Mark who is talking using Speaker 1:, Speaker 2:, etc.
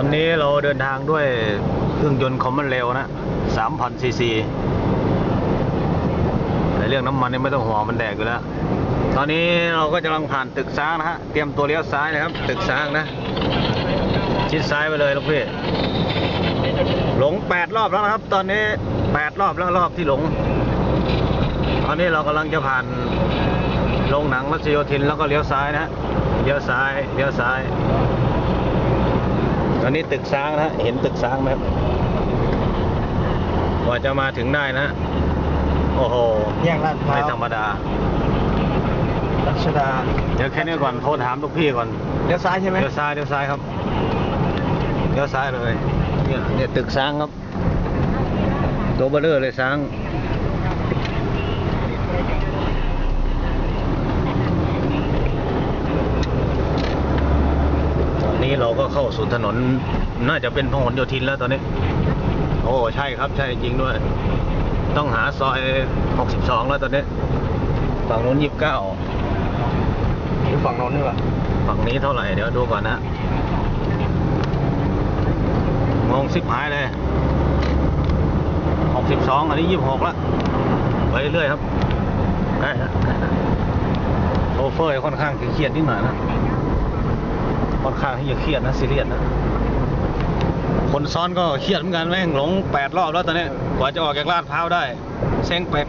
Speaker 1: วันนี้เราเดินทางด้วยเครื่องยนต์คอมมอนเร็วนะ3,000ซีซีในเรื่องน้ำมันนี่ไม่ต้องห่วงมันแดกอยู่แล้ว ตอนนี้เราก็กำลังผ่านตึกซ้างนะฮะ เตรียมตัวเลี้ยวซ้ายเลยครับ ตึกซ้างนะ ชิดซ้ายไปเลยลูกพี่ หลง8รอบแล้วนะครับ ตอนนี้8รอบแล้วรอบที่หลง ตอนนี้เรากำลังจะผ่านโรงหนังรัชโยธินแล้วก็เลี้ยวซ้ายนะเลี้ยวซ้าย เลี้ยวซ้าย อนนี้ตึกซ้างนะฮะเห็นตึกซ้างไหมครับกว่าจะมาถึงได้นะฮะโอ้โห
Speaker 2: แยกลาดพร้าว
Speaker 1: ไม่ธรรมดา
Speaker 2: รัชดา
Speaker 1: เดี๋ยวแค่นี้ก่อน โทรถามลูกพี่ก่อน
Speaker 2: เลี้ยวซ้ายใช่ไหม
Speaker 1: เลี้ยวซ้ายเลี้ยวซ้ายครับเลี้ยวซ้ายเลย เนี่ยเนี่ยตึกซ้างครับ ตัวเบลเลอร์เลยซ้าง ตอนนี้ เราก็เข้าสู่ถนน น่าจะเป็นพหลโยธินแล้วตอนนี้ โอ้ใช่ครับใช่จริงด้วย ต้องหาซอย 62 แล้วตอนนี้ ฝั่งนู้น 29
Speaker 2: หรือฝั่งโน้นนี่วะ
Speaker 1: ฝั่งนี้เท่าไหร่เดี๋ยวดูก่อนนะงงสิบหายเลย 62 อันนี้ 26แล้วไปเรื่อยๆครับใกล้แล้วใกล้แล้วโชเฟอร์ค่อนข้างเครียดนิดหน่อยนะ ค่อนข้างที่จะเครียดนะซีเรียสนะคนซ้อนก็เครียดเหมือนกันแม่งหลงแปดรอบแล้วตอนนี้กว่าจะออกจากลาดพร้าวได้เซ็งเป็ด